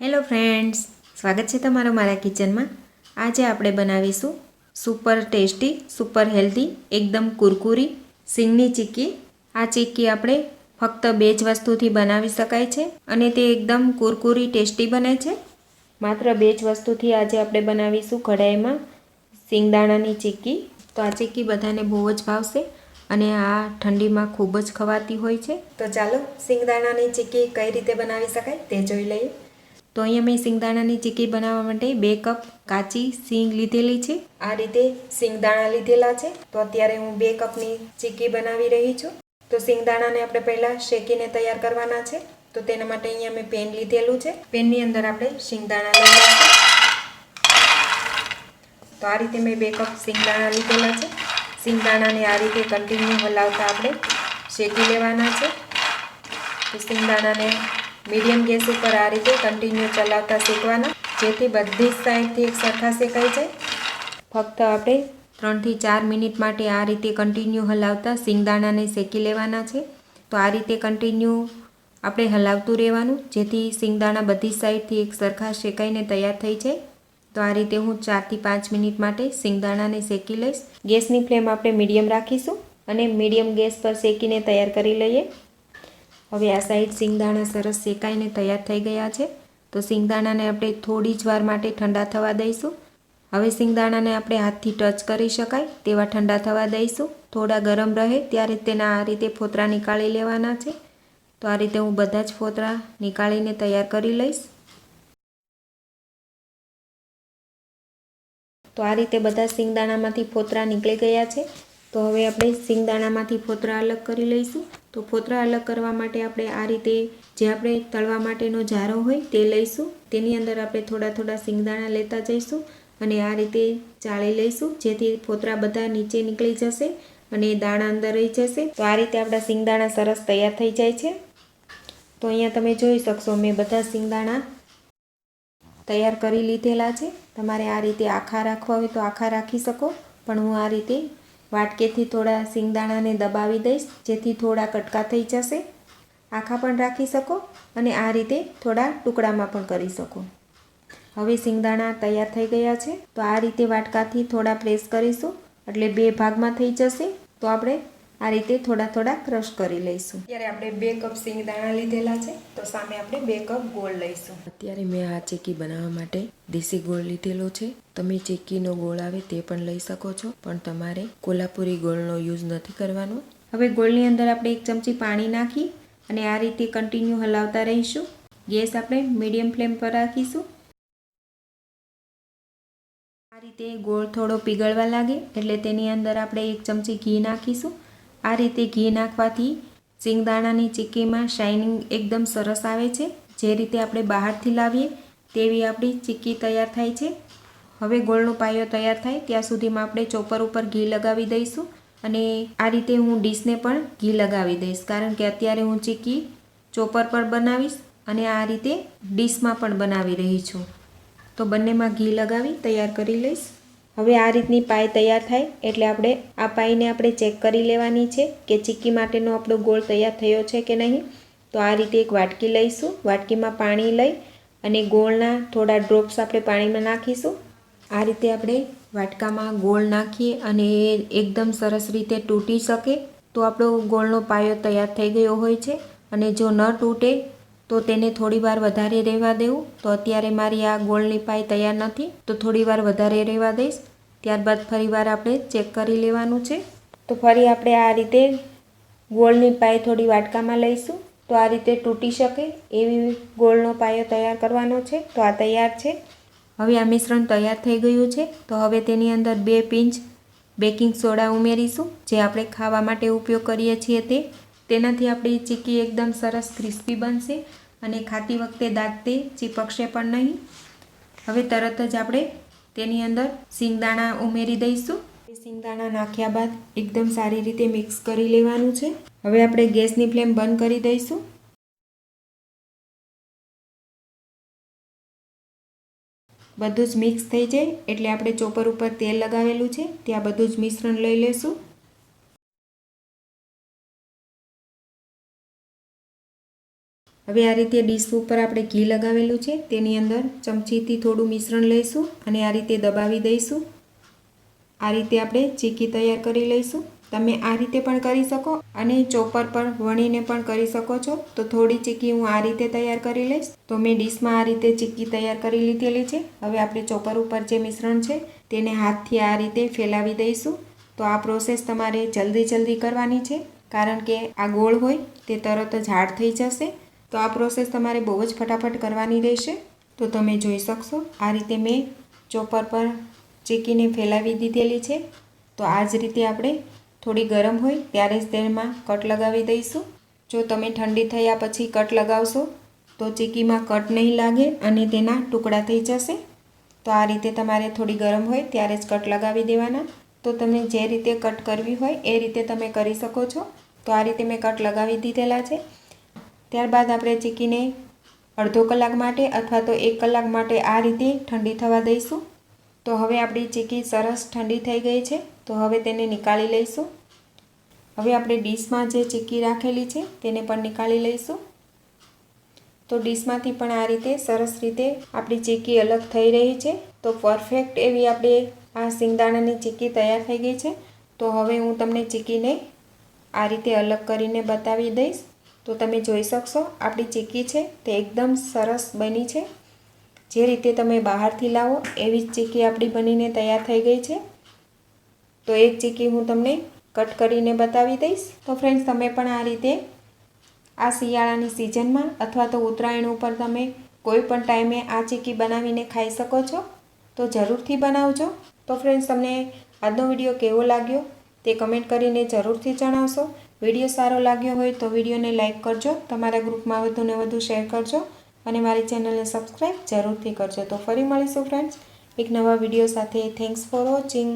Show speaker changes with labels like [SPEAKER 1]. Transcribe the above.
[SPEAKER 1] Hello friends, સ્વાગત છે તમારું મારા કિચનમાં. આજે આપણે બનાવીશું સુપર ટેસ્ટી, સુપર હેલ્ધી, એકદમ કુરકુરી, સિંગની ચીક્કી. આ ચીક્કી આપણે ફક્ત બે જ વસ્તુથી બનાવી શકાય છે અને તે એકદમ કુરકુરી ટેસ્ટી બને છે. માત્ર બે જ વસ્તુથી આજે આપણે બનાવીશું કઢાઈમાં સિંગદાણાની ચીક્કી. તો આ ચીક્કી બધાને બહુ જ ભાવશે અને આ ઠંડીમાં ખૂબ જ ખવાતી હોય છે. તો ચાલો સિંગદાણાની ચીક્કી કઈ રીતે બનાવી શકાય તે જોઈ લઈએ. તો અહીંયા મેં સિંગદાણાની ચીકી બનાવવા માટે બે કપ કાચી સિંગ લીધેલી છે. આ રીતે સિંગદાણા લીધેલા છે. તો અત્યારે હું બે કપની ચીકી બનાવી રહી છું. તો સિંગદાણાને આપણે પહેલાં શેકીને તૈયાર કરવાના છે. તો તેના માટે અહીંયા મેં પેન લીધેલું છે. પેનની અંદર આપણે સિંગદાણા લઈ તો આ રીતે મેં બે કપ સિંગદાણા લીધેલા છે. સિંગદાણાને આ રીતે કન્ટિન્યુ હલાવતા આપણે શેકી લેવાના છે. તો સિંગદાણાને મીડિયમ ગેસ ઉપર આ રીતે કન્ટિન્યુ ચલાવતા શેકવાના જેથી બધી જ સાઈડથી એક સરખા શેકાઈ જાય. ફક્ત આપણે ત્રણથી ચાર મિનિટ માટે આ રીતે કન્ટિન્યુ હલાવતા સિંગદાણાને શેકી લેવાના છે. તો આ રીતે કન્ટિન્યુ આપણે હલાવતું રહેવાનું. જેથી સિંગદાણા બધી સાઈડથી એક સરખા શેકાઈને તૈયાર થઈ જાય. તો આ રીતે હું ચારથી પાંચ મિનિટ માટે સિંગદાણાને શેકી લઈશ. ગેસની ફ્લેમ આપણે મીડિયમ રાખીશું અને મીડિયમ ગેસ પર શેકીને તૈયાર કરી લઈએ. હવે આ સાઈડ સિંગદાણા સરસ શેકાઈને તૈયાર થઈ ગયા છે. તો સિંગદાણાને આપણે થોડી જ વાર માટે ઠંડા થવા દઈશું. હવે સિંગદાણાને આપણે હાથથી ટચ કરી શકાય તેવા ઠંડા થવા દઈશું. થોડા ગરમ રહે ત્યારે તેના આ રીતે ફોતરા નીકાળી લેવાના છે. તો આ રીતે હું બધા જ ફોતરા નીકાળીને તૈયાર કરી લઈશ. તો આ રીતે બધા સિંગદાણામાંથી ફોતરા નીકળી ગયા છે. તો હવે આપણે સિંગદાણામાંથી ફોતરા અલગ કરી લઈશું. તો ફોતરા અલગ કરવા માટે આપણે આ રીતે જે આપણે તળવા માટેનો જારો હોય તે લઈશું. તેની અંદર આપણે થોડા થોડા સિંગદાણા લેતા જઈશું અને આ રીતે ચાળી લઈશું. જેથી ફોતરા બધા નીચે નીકળી જશે અને દાણા અંદર રહી જશે. તો આ રીતે આપણા સિંગદાણા સરસ તૈયાર થઈ જાય છે. તો અહીંયા તમે જોઈ શકશો, મેં બધા સિંગદાણા તૈયાર કરી લીધેલા છે. તમારે આ રીતે આખા રાખવા હોય તો આખા રાખી શકો. પણ હું આ રીતે વાટકેથી થોડા સિંગદાણાને દબાવી દઈશ, જેથી થોડા કટકા થઈ જશે. આખા પણ રાખી શકો અને આ રીતે થોડા ટુકડામાં પણ કરી શકો. હવે સિંગદાણા તૈયાર થઈ ગયા છે. તો આ રીતે વાટકાથી થોડા પ્રેસ કરીશું. એટલે બે ભાગમાં થઈ જશે. તો આપણે આ રીતે થોડા થોડા ક્રશ કરી લઈશું. અત્યારે આપણે બે કપ સિંગદાણા લીધેલા છે તો સામે આપણે બે કપ ગોળ લઈશું.
[SPEAKER 2] અત્યારે મેં આ ચીક્કી બનાવવા માટે દેશી ગોળ લીધેલો છે. તમે ચીક્કીનો ગોળ આવે તે પણ લઈ શકો છો પણ તમારે કોલ્હાપુરી ગોળનો યુઝ નથી કરવાનો.
[SPEAKER 1] હવે ગોળની અંદર આપણે એક ચમચી પાણી નાખી અને આ રીતે કન્ટિન્યુ હલાવતા રહીશું. ગેસ આપણે મીડિયમ ફ્લેમ પર રાખીશું. આ રીતે ગોળ થોડો પીગળવા લાગે એટલે તેની અંદર આપણે એક ચમચી ઘી નાખીશું. આ રીતે ઘી નાખવાથી સિંગદાણાની ચીક્કીમાં શાઇનિંગ એકદમ સરસ આવે છે. જે રીતે આપણે બહારથી લાવીએ તેવી આપણી ચીક્કી તૈયાર થાય છે. હવે ગોળનો પાયો તૈયાર થાય ત્યાં સુધીમાં આપણે ચોપર ઉપર ઘી લગાવી દઈશું અને આ રીતે હું ડીશને પણ ઘી લગાવી દઈશ કારણ કે અત્યારે હું ચીક્કી ચોપર પર બનાવીશ અને આ રીતે ડીશમાં પણ બનાવી રહી છું. તો બંનેમાં ઘી લગાવી તૈયાર કરી લઈશ. હવે આ રીતની પાય તૈયાર થાય એટલે આપણે આ પાયને આપણે ચેક કરી લેવાની છે કે ચીક્કી માટેનો આપણો ગોળ તૈયાર થયો છે કે નહીં. તો આ રીતે એક વાટકી લઈશું. વાટકીમાં પાણી લઈ અને ગોળના થોડા ડ્રોપ્સ આપણે પાણીમાં નાખીશું. આ રીતે આપણે વાટકામાં ગોળ નાખીએ અને એ એકદમ સરસ રીતે તૂટી શકે તો આપણો ગોળનો પાયો તૈયાર થઈ ગયો હોય છે. અને જો ન તૂટે તો તેને થોડીવાર વધારે રહેવા દેવું. તો અત્યારે મારી આ ગોળની પાય તૈયાર નથી. તો થોડીવાર વધારે રહેવા દઈશ. ત્યારબાદ ફરીવાર આપણે ચેક કરી લેવાનું છે. તો ફરી આપણે આ રીતે ગોળની પાય થોડી વાટકામાં લઈશું. તો આ રીતે તૂટી શકે એવી ગોળનો પાયો તૈયાર કરવાનો છે. તો આ તૈયાર છે. હવે આ મિશ્રણ તૈયાર થઈ ગયું છે. તો હવે તેની અંદર બે પિંચ બેકિંગ સોડા ઉમેરીશું, જે આપણે ખાવા માટે ઉપયોગ કરીએ છીએ તે. તેનાથી આપણી ચીકી એકદમ સરસ ક્રિસ્પી બનશે અને ખાતી વખતે દાંતથી ચીપકશે પણ નહીં. હવે તરત જ આપણે તેની અંદર સિંગદાણા ઉમેરી દઈશું. સિંગદાણા નાખ્યા બાદ એકદમ સારી રીતે મિક્સ કરી લેવાનું છે. હવે આપણે ગેસની ફ્લેમ બંધ કરી દઈશું. બધું જ મિક્સ થઈ જાય એટલે આપણે ચોપર ઉપર તેલ લગાવેલું છે. ત્યાં બધું જ મિશ્રણ લઈ લેશું. હવે આ રીતે ડીશ ઉપર આપણે ઘી લગાવેલું છે. તેની અંદર ચમચીથી થોડું મિશ્રણ લઈશું અને આ રીતે દબાવી દઈશું. આ રીતે આપણે ચીકી તૈયાર કરી લઈશું. તમે આ રીતે પણ કરી શકો અને ચોપર પર વણીને પણ કરી શકો છો. તો થોડી ચીકી હું આ રીતે તૈયાર કરી લઈશ. તો મેં ડીશમાં આ રીતે ચીકી તૈયાર કરી લીધેલી છે. હવે આપણે ચોપર ઉપર જે મિશ્રણ છે તેને હાથથી આ રીતે ફેલાવી દઈશું. તો આ પ્રોસેસ તમારે જલ્દી જલ્દી કરવાની છે. કારણ કે આ ગોળ હોય તે તરત જ હાર્ડ થઈ જશે. તો આ પ્રોસેસ તમારે બહુ જ ફટાફટ કરવાની રહેશે. તો તમે જોઈ શકશો, આ રીતે મેં ચોપર પર ચીકીને ફેલાવી દીધેલી છે. તો આ જ રીતે આપણે થોડી ગરમ હોય ત્યારે જ તેમાં કટ લગાવી દઈશું. જો તમે ઠંડી થયા પછી કટ લગાવશો, તો ચીકીમાં કટ નહીં લાગે અને તેના ટુકડા થઈ જશે. તો આ રીતે તમારે થોડી ગરમ હોય ત્યારે જ કટ લગાવી દેવાના. તો તમે જે રીતે કટ કરવી હોય એ રીતે તમે કરી શકો છો. તો આ રીતે મેં કટ લગાવી દીધેલા છે. ત્યારબાદ આપણે ચીકીને અડધો કલાક માટે અથવા તો એક કલાક માટે આ રીતે ઠંડી થવા દઈશું. તો હવે આપણી ચીકી સરસ ઠંડી થઈ ગઈ છે, તો હવે તેને નીકાળી લઈશું. હવે આપણે ડીશમાં જે ચીકી રાખેલી છે, તેને પણ નીકાળી લઈશું. તો ડીશમાંથી પણ આ રીતે સરસ રીતે આપણી ચીકી અલગ થઈ રહી છે. તો પરફેક્ટ એવી આપણે આ સિંગદાણાની ચીકી તૈયાર થઈ ગઈ છે. તો હવે હું તમને ચીકીને આ રીતે અલગ કરીને બતાવી દઈશ. તો તમે જોઈ શકશો, આપણી ચીક્કી છે, તે એકદમ સરસ બની છે. જે રીતે તમે બહારથી લાવો, એવી જ ચીકી આપણી બનીને તૈયાર થઈ ગઈ છે. તો એક ચીકી હું તમને કટ કરીને બતાવી દઈશ. તો ફ્રેન્ડ્સ તમે પણ આ રીતે આ શિયાળાની સિઝનમાં અથવા તો ઉત્તરાયણ ઉપર તમે કોઈ પણ ટાઈમે આ ચીક્કી બનાવીને ખાઈ શકો છો. તો જરૂરથી બનાવજો. તો ફ્રેન્ડ્સ તમને આજનો વીડિયો કેવો લાગ્યો? તે કમેન્ટ કરીને જરૂરથી જણાવશો. વીડિયો સારો લાગ્યો હોય તો વિડીયોને લાઇક કરજો, તમારા ગ્રુપમાં વધુને વધુ શેર કરજો અને મારી ચેનલને સબસ્ક્રાઈબ જરૂરથી કરજો. તો ફરી મળીશું ફ્રેન્ડ્સ એક નવા વીડિયો સાથે. Thanks for watching